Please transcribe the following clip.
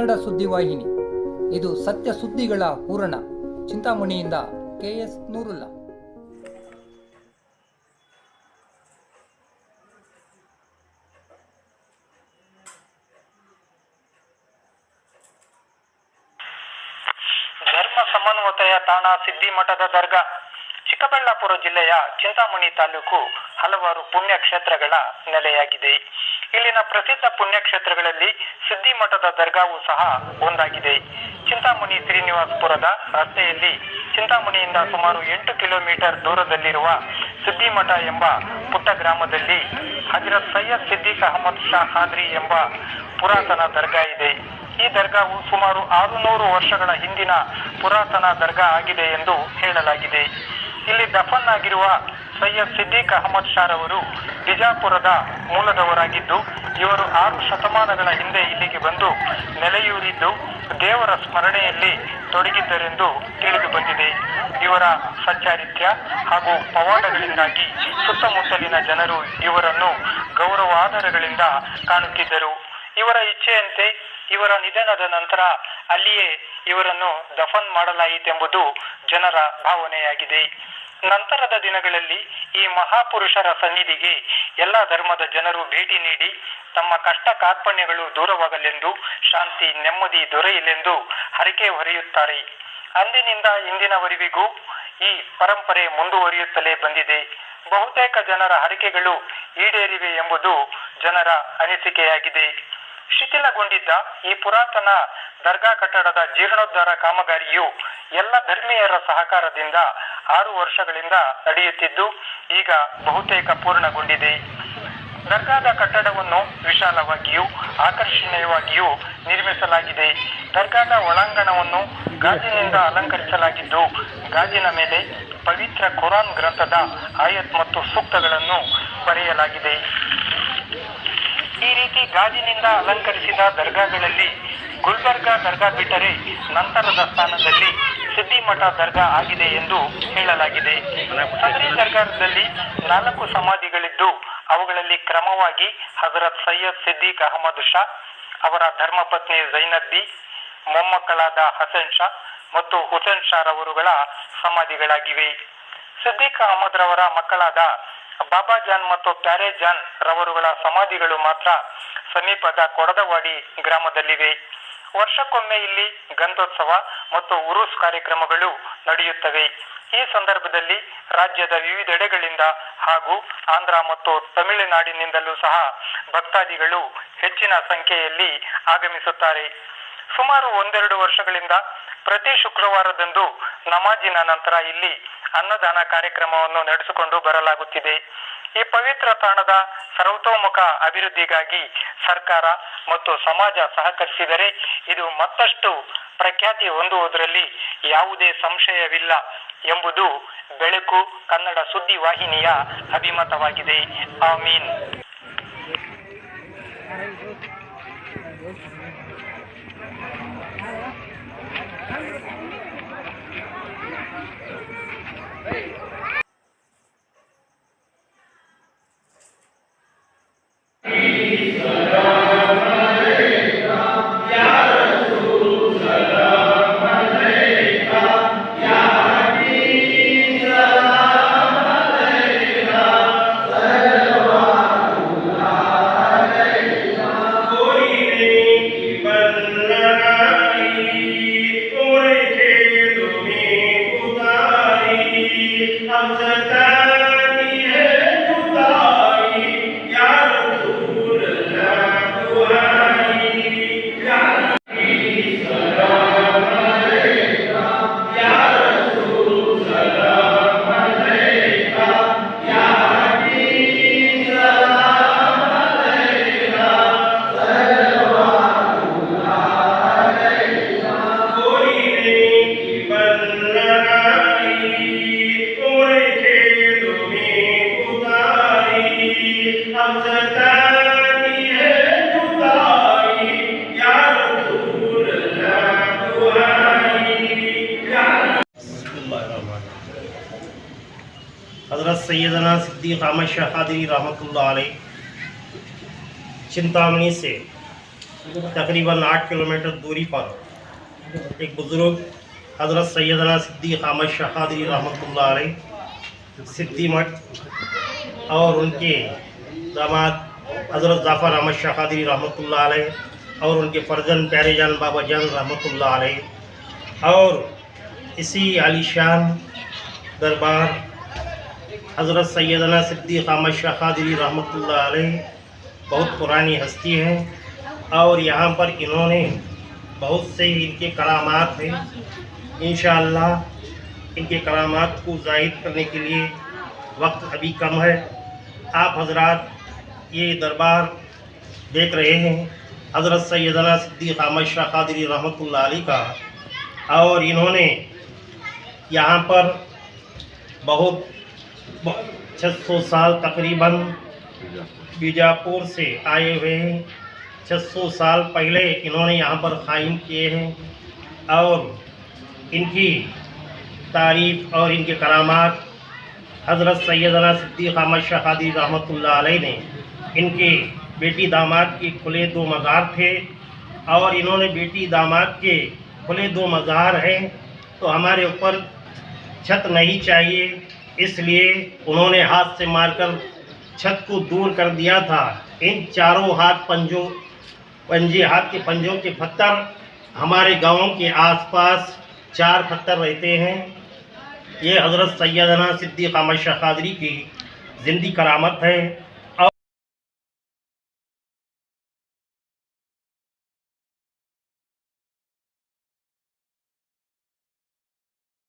ಕನ್ನಡ ಸುದ್ದಿವಾಹಿನಿ ಇದು ಸತ್ಯ ಸುದ್ದಿಗಳ ಪೂರಣ ಚಿಂತಾಮಣಿಯಿಂದ ಕೆಎಸ್ ನೂರುಲ್ಲಾ. ಧರ್ಮ ಸಮನ್ವತೆಯ ತಾಣ ಸಿದ್ದಿಮಠದ ದರ್ಗಾ, ಚಿಕ್ಕಬಳ್ಳಾಪುರ ಜಿಲ್ಲೆಯ ಚಿಂತಾಮಣಿ ತಾಲೂಕು ಹಲವಾರು ಪುಣ್ಯ ಕ್ಷೇತ್ರಗಳ ನೆಲೆಯಾಗಿದೆ. ಇಲ್ಲಿನ ಪ್ರಸಿದ್ಧ ಪುಣ್ಯಕ್ಷೇತ್ರಗಳಲ್ಲಿ ಸಿದ್ದಿಮಠದ ದರ್ಗಾವು ಸಹ ಒಂದಾಗಿದೆ. ಚಿಂತಾಮಣಿ ಶ್ರೀನಿವಾಸಪುರದ ರಸ್ತೆಯಲ್ಲಿ ಚಿಂತಾಮಣಿಯಿಂದ ಸುಮಾರು ಎಂಟು ಕಿಲೋಮೀಟರ್ ದೂರದಲ್ಲಿರುವ ಸಿದ್ದಿಮಠ ಎಂಬ ಪುಟ್ಟ ಗ್ರಾಮದಲ್ಲಿ ಹಜರತ್ ಸೈಯದ್ ಸಿದ್ದಿಕ್ ಅಹಮದ್ ಶಾ ಖಾದ್ರಿ ಎಂಬ ಪುರಾತನ ದರ್ಗಾ ಇದೆ. ಈ ದರ್ಗಾವು ಸುಮಾರು ಆರುನೂರು ವರ್ಷಗಳ ಹಿಂದಿನ ಪುರಾತನ ದರ್ಗಾ ಆಗಿದೆ ಎಂದು ಹೇಳಲಾಗಿದೆ. ಇಲ್ಲಿ ದಫನ್ ಆಗಿರುವ ಸೈಯದ್ ಸಿದ್ದಿಕ್ ಅಹಮದ್ ಶಾರವರು ಬಿಜಾಪುರದ ಮೂಲದವರಾಗಿದ್ದು, ಇವರು ಆರು ಶತಮಾನಗಳ ಹಿಂದೆ ಇಲ್ಲಿಗೆ ಬಂದು ನೆಲೆಯೂರಿದ್ದು, ದೇವರ ಸ್ಮರಣೆಯಲ್ಲಿ ತೊಡಗಿದ್ದರೆಂದು ತಿಳಿದು ಬಂದಿದೆ. ಇವರ ಸಚ್ಚಾರಿತ್ಯ ಹಾಗೂ ಪವಾಡಗಳಿಂದಾಗಿ ಸುತ್ತಮುತ್ತಲಿನ ಜನರು ಇವರನ್ನು ಗೌರವಾದರಗಳಿಂದ ಕಾಣುತ್ತಿದ್ದರು. ಇವರ ಇಚ್ಛೆಯಂತೆ ಇವರ ನಿಧನದ ನಂತರ ಅಲ್ಲಿಯೇ ಇವರನ್ನು ದಫನ್ ಮಾಡಲಾಯಿತೆಂಬುದು ಜನರ ಭಾವನೆಯಾಗಿದೆ. ನಂತರದ ದಿನಗಳಲ್ಲಿ ಈ ಮಹಾಪುರುಷರ ಸನ್ನಿಧಿಗೆ ಎಲ್ಲ ಧರ್ಮದ ಜನರು ಭೇಟಿ ನೀಡಿ ತಮ್ಮ ಕಷ್ಟ ಕಾರ್ಪಣ್ಯಗಳು ದೂರವಾಗಲೆಂದು, ಶಾಂತಿ, ನೆಮ್ಮದಿ ದೊರೆಯಲೆಂದು ಹರಿಕೆ ಹೊರೆಯುತ್ತಾರೆ. ಅಂದಿನಿಂದ ಇಂದಿನವರೆಗೂ ಈ ಪರಂಪರೆ ಮುಂದುವರಿಯುತ್ತಲೇ ಬಂದಿದೆ. ಬಹುತೇಕ ಜನರ ಹರಿಕೆಗಳು ಈಡೇರಿವೆ ಎಂಬುದು ಜನರ ಅನಿಸಿಕೆಯಾಗಿದೆ. ಶಿಥಿಲಗೊಂಡಿದ್ದ ಈ ಪುರಾತನ ದರ್ಗಾ ಕಟ್ಟಡದ ಜೀರ್ಣೋದ್ಧಾರ ಕಾಮಗಾರಿಯು ಎಲ್ಲ ಧರ್ಮೀಯರ ಸಹಕಾರದಿಂದ ಆರು ವರ್ಷಗಳಿಂದ ನಡೆಯುತ್ತಿದ್ದು, ಈಗ ಬಹುತೇಕ ಪೂರ್ಣಗೊಂಡಿದೆ. ದರ್ಗಾದ ಕಟ್ಟಡವನ್ನು ವಿಶಾಲವಾಗಿಯೂ, ಆಕರ್ಷಣೀಯವಾಗಿಯೂ ನಿರ್ಮಿಸಲಾಗಿದೆ. ದರ್ಗಾದ ಒಳಾಂಗಣವನ್ನು ಗಾಜಿನಿಂದ ಅಲಂಕರಿಸಲಾಗಿದ್ದು, ಗಾಜಿನ ಮೇಲೆ ಪವಿತ್ರ ಕುರಾನ್ ಗ್ರಂಥದ ಆಯತ್ ಮತ್ತು ಸೂಕ್ತಗಳನ್ನು ಬರೆಯಲಾಗಿದೆ. ಈ ರೀತಿ ಗಾಜಿನಿಂದ ಅಲಂಕರಿಸಿದ ದರ್ಗಾಗಳಲ್ಲಿ ಗುಲ್ಬರ್ಗಾ ದರ್ಗಾ ಬಿಟ್ಟರೆ ನಂತರದ ಸ್ಥಾನದಲ್ಲಿ ಸಿದ್ದಿಮಠ ದರ್ಗಾ ಆಗಿದೆ ಎಂದು ಹೇಳಲಾಗಿದೆ. ಸದರಿ ದರ್ಗಾದಲ್ಲಿ ನಾಲ್ಕು ಸಮಾಧಿಗಳಿದ್ದು, ಅವುಗಳಲ್ಲಿ ಕ್ರಮವಾಗಿ ಹಜರತ್ ಸೈಯದ್ ಸಿದ್ದಿಕ್ ಅಹಮದ್ ಶಾ, ಅವರ ಧರ್ಮಪತ್ನಿ ಜೈನಬ್ಬಿ ಮೊಮ್ಮಕ್ಕಳಾದ ಹಸನ್ ಶಾ ಮತ್ತು ಹುಸೇನ್ ಶಾ ರವರುಗಳ ಸಮಾಧಿಗಳಾಗಿವೆ. ಸಿದ್ದಿಕ್ ಅಹಮದ್ ರವರ ಮಕ್ಕಳಾದ ಬಾಬಾ ಜಾನ್ ಮತ್ತು ಪ್ಯಾರೆ ಜಾನ್ ರವರುಗಳ ಸಮಾಧಿಗಳು ಮಾತ್ರ ಸಮೀಪದ ಕೊಡದವಾಡಿ ಗ್ರಾಮದಲ್ಲಿವೆ. ವರ್ಷಕ್ಕೊಮ್ಮೆ ಇಲ್ಲಿ ಗಂಧೋತ್ಸವ ಮತ್ತು ಉರುಸ್ ಕಾರ್ಯಕ್ರಮಗಳು ನಡೆಯುತ್ತವೆ. ಈ ಸಂದರ್ಭದಲ್ಲಿ ರಾಜ್ಯದ ವಿವಿಧೆಡೆಗಳಿಂದ ಹಾಗೂ ಆಂಧ್ರ ಮತ್ತು ತಮಿಳುನಾಡಿನಿಂದಲೂ ಸಹ ಭಕ್ತಾದಿಗಳು ಹೆಚ್ಚಿನ ಸಂಖ್ಯೆಯಲ್ಲಿ ಆಗಮಿಸುತ್ತಾರೆ. ಸುಮಾರು ಒಂದೆರಡು ವರ್ಷಗಳಿಂದ ಪ್ರತಿ ಶುಕ್ರವಾರದಂದು ನಮಾಜಿನ ನಂತರ ಇಲ್ಲಿ ಅನ್ನದಾನ ಕಾರ್ಯಕ್ರಮವನ್ನು ನಡೆಸಿಕೊಂಡು ಬರಲಾಗುತ್ತಿದೆ. ಈ ಪವಿತ್ರ ತಾಣದ ಸರ್ವತೋಮುಖ ಅಭಿವೃದ್ಧಿಗಾಗಿ ಸರ್ಕಾರ ಮತ್ತು ಸಮಾಜ ಸಹಕರಿಸಿದರೆ ಇದು ಮತ್ತಷ್ಟು ಪ್ರಖ್ಯಾತಿ ಹೊಂದುವುದರಲ್ಲಿ ಯಾವುದೇ ಸಂಶಯವಿಲ್ಲ ಎಂಬುದು ಬೆಳಕು ಕನ್ನಡ ಸುದ್ದಿ ವಾಹಿನಿಯ ಅಭಿಮತವಾಗಿದೆ. ಆಮೀನ್. حضرت سیدنا صدیق احمد شاہ قادری رحمۃ اللہ علیہ چنتامنی سے تقریباً آٹھ کلومیٹر دوری پر ایک بزرگ حضرت سیدنا صدیق احمد شاہ قادری رحمۃ اللہ علیہ، صدی مٹ اور ان کے داماد حضرت ظافر احمد شاہ قادری رحمۃ اللہ علیہ اور ان کے فرزن پیارے جان بابا جان رحمۃ اللہ علیہ اور اسی علی شان دربار حضرت سیدنا صدیق احمد شاہ خادری رحمۃ اللہ علیہ بہت پرانی ہستی ہیں اور یہاں پر انہوں نے بہت سے ان کے کرامات ہیں۔ انشاءاللہ ان کے کرامات کو ظاہر کرنے کے لیے وقت ابھی کم ہے۔ آپ حضرات یہ دربار دیکھ رہے ہیں۔ حضرت سیدنا صدیق احمد شاہ قادری رحمۃ اللہ علیہ کا۔ اور انہوں نے یہاں پر بہت چھ سو سال تقریباً بیجاپور سے آئے ہوئے ہیں۔ چھ سو سال پہلے انہوں نے یہاں پر قائم کیے ہیں اور ان کی تعریف اور ان کے کرامات حضرت سیدنا صدیق احمد شہادی رحمۃ اللہ علیہ نے ان کے بیٹی داماد کے کھلے دو مزار تھے اور انہوں نے بیٹی داماد کے کھلے دو مزار ہیں تو ہمارے اوپر چھت نہیں چاہیے۔ اس لیے انہوں نے ہاتھ سے مار کر چھت کو دور کر دیا تھا۔ ان چاروں ہاتھ پنجوں پنجے ہاتھ کے پنجوں کے پتھر ہمارے گاؤں کے آس پاس چار پتھر رہتے ہیں۔ یہ حضرت سیدنا صدیق احمد قادری کی زندی کرامت ہے۔